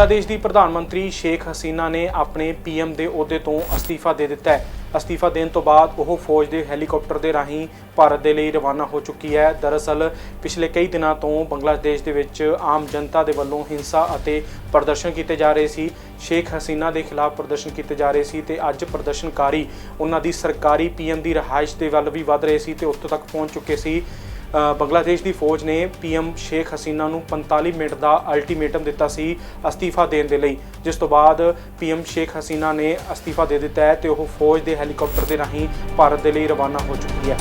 ਬੰਗਲਾਦੇਸ਼ ਦੀ ਪ੍ਰਧਾਨ ਮੰਤਰੀ ਸ਼ੇਖ ਹਸੀਨਾ ਨੇ ਆਪਣੇ ਪੀਐਮ ਦੇ ਅਹੁਦੇ ਤੋਂ ਅਸਤੀਫਾ ਦੇ ਦਿੱਤਾ ਹੈ। ਅਸਤੀਫਾ ਦੇਣ ਤੋਂ ਬਾਅਦ ਉਹ ਫੌਜ ਦੇ ਹੈਲੀਕਾਪਟਰ ਦੇ ਰਾਹੀਂ ਭਾਰਤ ਦੇ ਲਈ ਰਵਾਨਾ ਹੋ ਚੁੱਕੀ ਹੈ। ਦਰਅਸਲ, ਪਿਛਲੇ ਕਈ ਦਿਨਾਂ ਤੋਂ ਬੰਗਲਾਦੇਸ਼ ਦੇ ਵਿੱਚ ਆਮ ਜਨਤਾ ਦੇ ਵੱਲੋਂ ਹਿੰਸਾ ਅਤੇ ਪ੍ਰਦਰਸ਼ਨ ਕੀਤੇ ਜਾ ਰਹੇ ਸੀ। ਸ਼ੇਖ ਹਸੀਨਾ ਦੇ ਖਿਲਾਫ ਪ੍ਰਦਰਸ਼ਨ ਕੀਤੇ ਜਾ ਰਹੇ ਸੀ ਤੇ ਅੱਜ ਪ੍ਰਦਰਸ਼ਨਕਾਰੀ ਉਹਨਾਂ ਦੀ ਸਰਕਾਰੀ ਪੀਐਮ ਦੀ ਰਿਹਾਇਸ਼ ਦੇ ਵੱਲ ਵੀ ਵੱਧ ਰਹੇ ਸੀ ਤੇ ਉੱਥੋਂ ਤੱਕ ਪਹੁੰਚ ਚੁੱਕੇ ਸੀ। ਬੰਗਲਾਦੇਸ਼ ਦੀ ਫੌਜ ਨੇ ਪੀਐਮ ਸ਼ੇਖ ਹਸੀਨਾ ਨੂੰ 45 ਮਿੰਟ ਦਾ ਅਲਟੀਮੇਟਮ ਦਿੱਤਾ ਸੀ ਅਸਤੀਫਾ ਦੇਣ ਦੇ ਲਈ, ਜਿਸ ਤੋਂ ਬਾਅਦ ਪੀਐਮ ਸ਼ੇਖ ਹਸੀਨਾ ਨੇ ਅਸਤੀਫਾ ਦੇ ਦਿੱਤਾ ਹੈ ਤੇ ਉਹ ਫੌਜ ਦੇ ਹੈਲੀਕਾਪਟਰ ਦੇ ਰਾਹੀਂ ਭਾਰਤ ਦੇ ਲਈ ਰਵਾਨਾ ਹੋ ਚੁੱਕੀ ਹੈ।